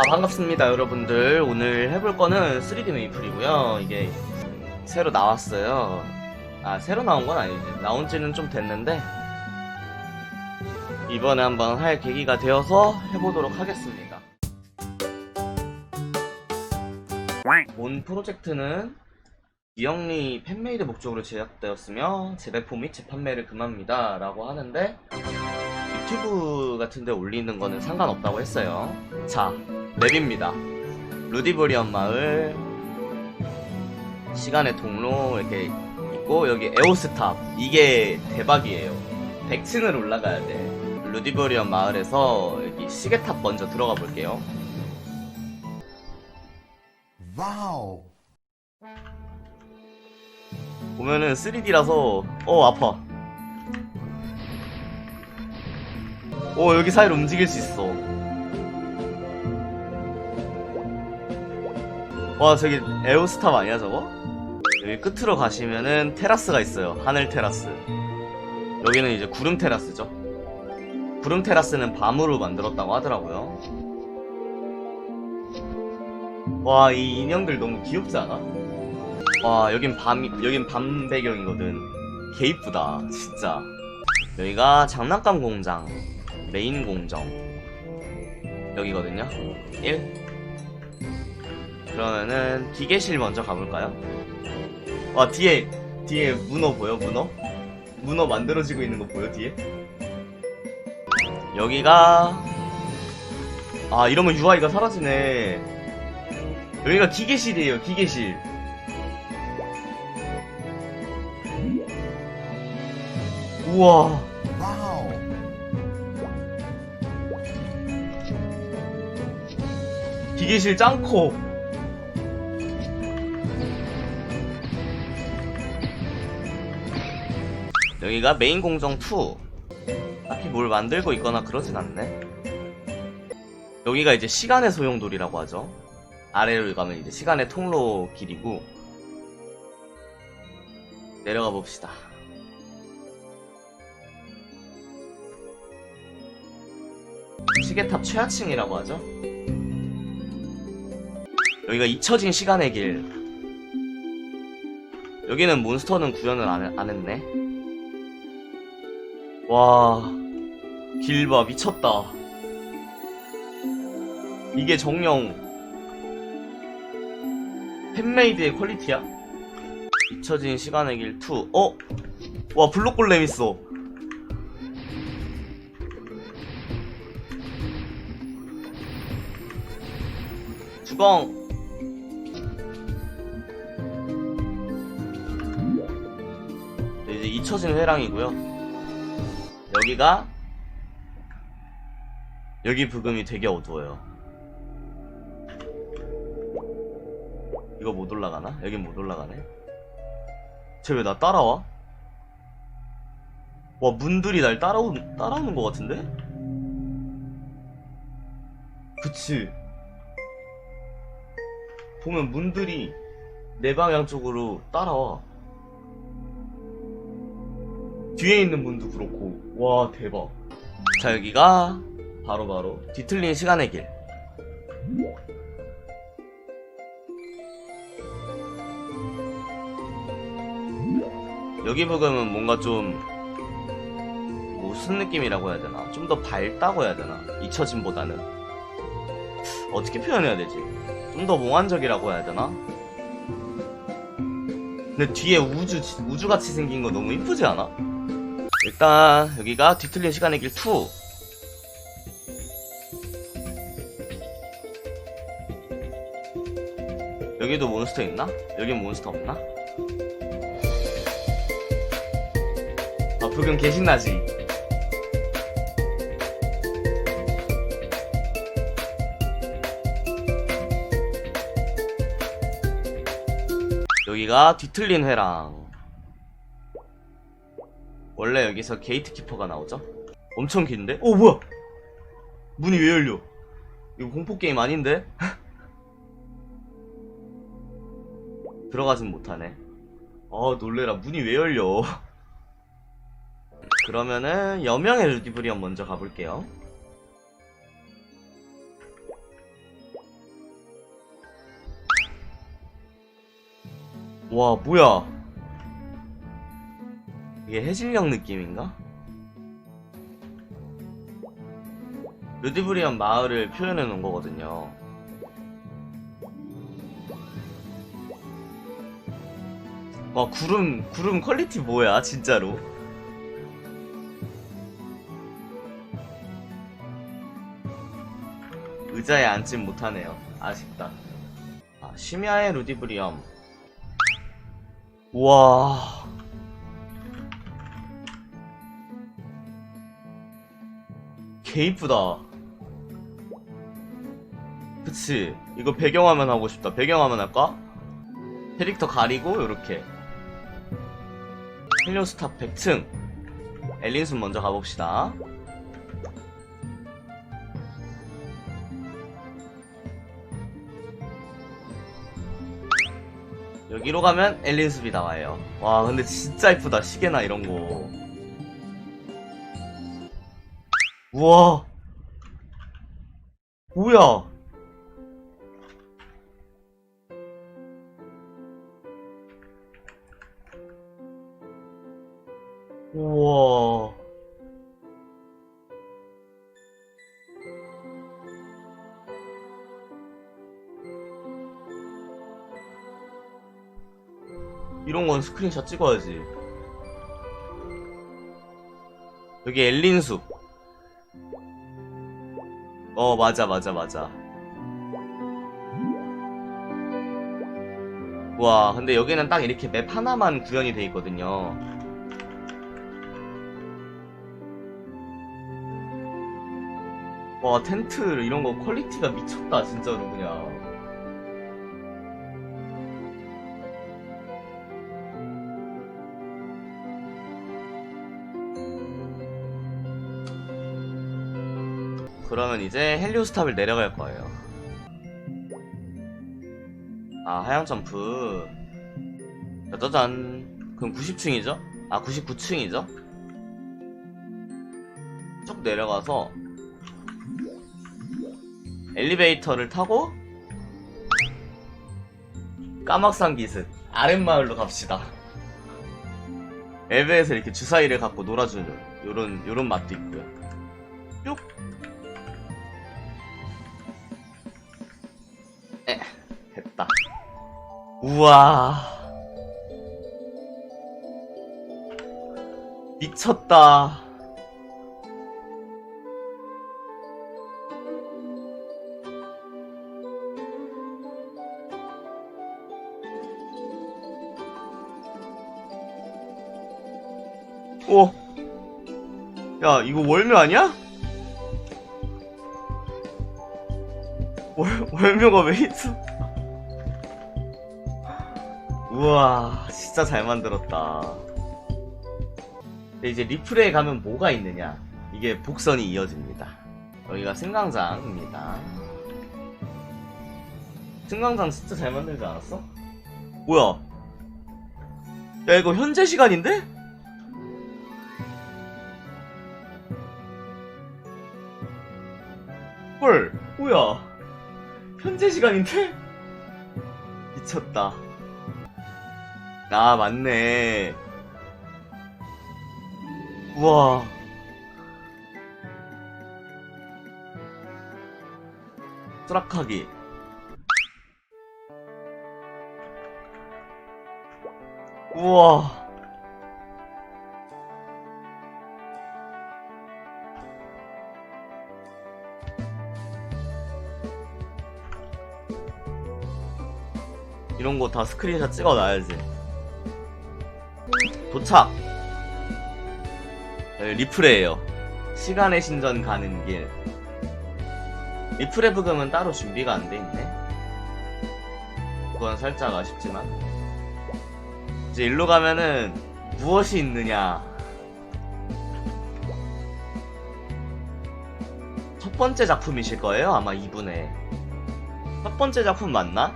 아 반갑습니다 여러분들. 오늘 해볼 거는 3D 메이플이고요. 이게 음, 새로 나왔어요. 아 새로 나온 건 아니지. 나온 지는 좀 됐는데 이번에 한번 할 계기가 되어서 해보도록 하겠습니다. 본 프로젝트는 이영리 팬메이드 목적으로 제작되었으며 재배포 및 재판매를 금합니다 라고 하는데 유튜브 같은 데 올리는 거는 상관없다고 했어요. 자 맵입니다. 루디브리언 마을 시간의 통로 이렇게 있고 여기 에오스탑 이게 대박이에요. 100층을 올라가야 돼. 루디브리언 마을에서 여기 시계탑 먼저 들어가 볼게요. 와우. 보면은 3D라서 어 아파. 오 여기 사이로 움직일 수 있어 와 저기 에어스탑 아니야 저거? 여기 끝으로 가시면은 테라스가 있어요. 하늘 테라스. 여기는 이제 구름 테라스죠. 구름 테라스는 밤으로 만들었다고 하더라고요. 와 이 인형들 너무 귀엽지 않아? 와 여긴 밤 여긴 밤 배경이거든. 개 이쁘다 진짜. 여기가 장난감 공장 메인 공정. 여기거든요. 1 그러면은 기계실 먼저 가볼까요? 와 뒤에 뒤에 문어 보여 문어? 문어 만들어지고 있는 거 보여 뒤에? 여기가 아 이러면 UI가 사라지네 여기가 기계실이에요 기계실 우와. 기계실 짱커 여기가 메인 공정 2 딱히 뭘 만들고 있거나 그러진 않네. 여기가 이제 시간의 소용돌이라고 하죠. 아래로 가면 이제 시간의 통로 길이고. 내려가 봅시다. 시계탑 최하층이라고 하죠. 여기가 잊혀진 시간의 길. 여기는 몬스터는 구현을 안, 안 했네. 와, 길 봐, 미쳤다. 이게 정령, 팬메이드의 퀄리티야? 잊혀진 시간의 길 2. 어? 와, 블록골렘 있어. 주공. 네, 이제 잊혀진 회랑이고요. 여기가 여기 부금이 되게 어두워요. 이거 못 올라가나? 여긴 못 올라가네. 쟤 왜 나 따라와? 와 문들이 날 따라오 따라오는 것 같은데? 그치. 보면 문들이 내 방향 쪽으로 따라와. 뒤에 있는 문도 그렇고. 와 대박. 자 여기가 바로 바로 뒤틀린 시간의 길. 여기 부금은 뭔가 좀 무슨 느낌이라고 해야 되나? 좀 더 밝다고 해야 되나? 잊혀짐보다는. 어떻게 표현해야 되지? 좀 더 몽환적이라고 해야 되나? 근데 뒤에 우주 우주같이 생긴 거 너무 이쁘지 않아? 일단 여기가 뒤틀린 시간의 길 2. 여기도 몬스터 있나? 여긴 몬스터 없나? 아 불금 개신나지? 여기가 뒤틀린 회랑 원래 여기서 게이트키퍼가 나오죠? 엄청 긴데? 오 뭐야! 문이 왜 열려? 이거 공포게임 아닌데? 들어가진 못하네 아 놀래라 문이 왜 열려 그러면은 여명의 루디브리언 먼저 가볼게요 와 뭐야 이게 해질녘 느낌인가? 루디브리언 마을을 표현해 놓은 거거든요. 와 구름 구름 퀄리티 뭐야 진짜로? 의자에 앉진 못하네요. 아쉽다. 아, 심야의 루디브리엄. 우와 개 이쁘다. 그치. 이거 배경화면 하고 싶다. 배경화면 할까? 캐릭터 가리고 요렇게. 헬리오스탑 100층. 엘린순 먼저 가봅시다. 여기로 가면 엘린숲이 나와요. 와 근데 진짜 이쁘다. 시계나 이런거 우와 뭐야 우와 이런 건 스크린샷 찍어야지. 여기 엘린숲. 어, 맞아, 맞아, 맞아. 와, 근데 여기는 딱 이렇게 맵 하나만 구현이 돼 있거든요. 와, 텐트 이런 거 퀄리티가 미쳤다, 진짜로 그냥. 그러면 이제 헬리오스탑을 내려갈 거예요. 아, 하향 점프. 짜자잔. 그럼 90층이죠? 아, 99층이죠? 쭉 내려가서 엘리베이터를 타고 까막산 기슭 아랫마을로 갑시다. 엘베에서 이렇게 주사위를 갖고 놀아주는 요런 요런 맛도 있고요. 쭉 우와. 미쳤다. 오. 야, 이거 월묘 아니야? 월, 월묘가 왜 있어? 우와, 진짜 잘 만들었다. 근데 이제 리플에 가면 뭐가 있느냐? 이게 복선이 이어집니다. 여기가 승강장입니다. 승강장 진짜 잘 만들지 않았어? 뭐야? 야, 이거 현재 시간인데? 헐, 뭐야? 현재 시간인데? 미쳤다. 아, 맞네. 우와. 수락하기. 우와. 이런 거 다 스크린샷 찍어 놔야지. 도착! 여기 리플레예요. 시간의 신전 가는 길. 리플레 부금은 따로 준비가 안 돼 있네. 그건 살짝 아쉽지만. 이제 일로 가면은 무엇이 있느냐. 첫 번째 작품이실 거예요? 아마 이분의. 첫 번째 작품 맞나?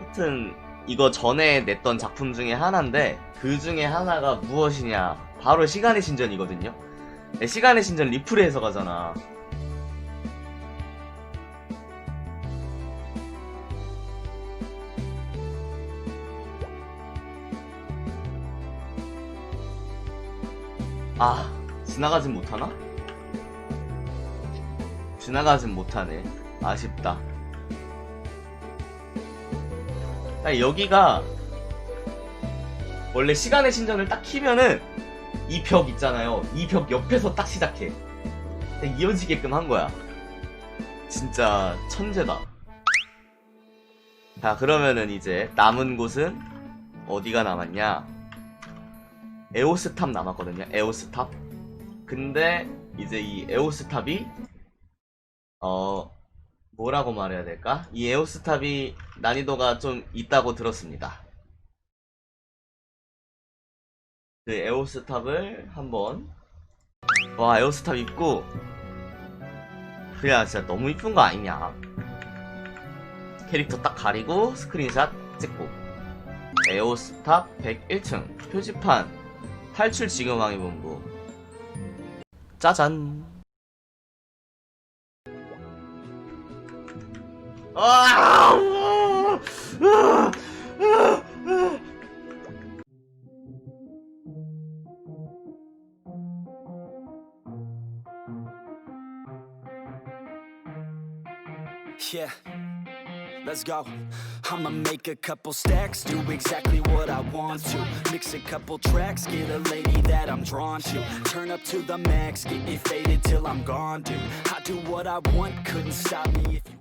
하여튼 이거 전에 냈던 작품 중에 하나인데 그 중에 하나가 무엇이냐? 바로 시간의 신전이거든요. 네, 시간의 신전 리플에서 가잖아. 아 지나가진 못하나? 지나가진 못하네. 아쉽다. 딱 여기가 원래 시간의 신전을 딱 키면은 이 벽 있잖아요. 이 벽 옆에서 딱 시작해. 딱 이어지게끔 한 거야. 진짜 천재다. 자 그러면은 이제 남은 곳은 어디가 남았냐? 에오스탑 남았거든요. 에오스탑. 근데 이제 이 에오스탑이 어 뭐라고 말해야 될까? 이 에오스탑이 난이도가 좀 있다고 들었습니다. 그 에오스탑을 한번 와 에오스탑 있고 그냥 진짜 너무 이쁜 거 아니냐? 캐릭터 딱 가리고 스크린샷 찍고 에오스탑 101층 표지판 탈출 지금 항해본부 짜잔 Yeah, let's go. I'ma make a couple stacks, do exactly what I want to. Mix a couple tracks, get a lady that I'm drawn to. Turn up to the max, get me faded till I'm gone, dude. I do what I want, couldn't stop me if you.